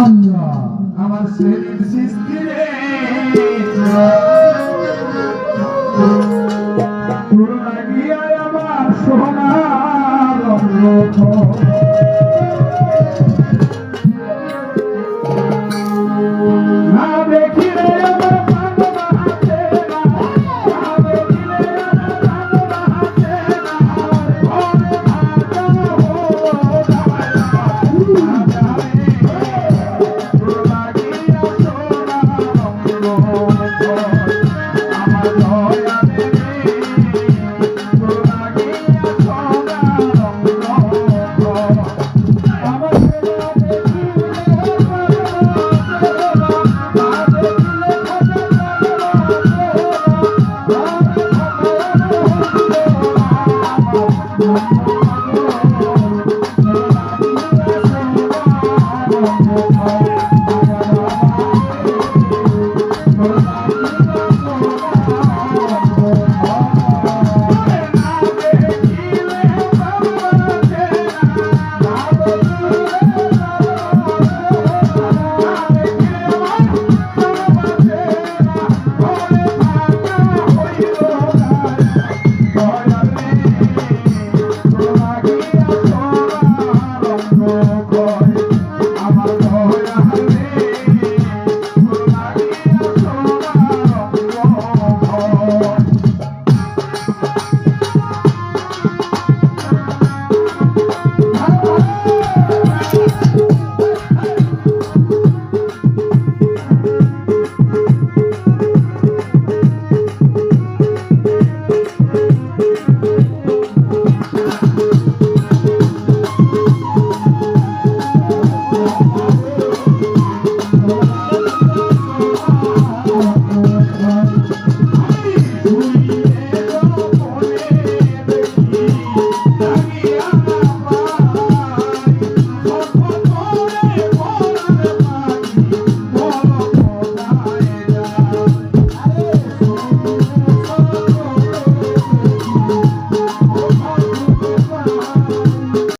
আল্লাহ আমার শরীর সৃষ্টিরে পুরো লাগিয়া আমার সোনার Thank you.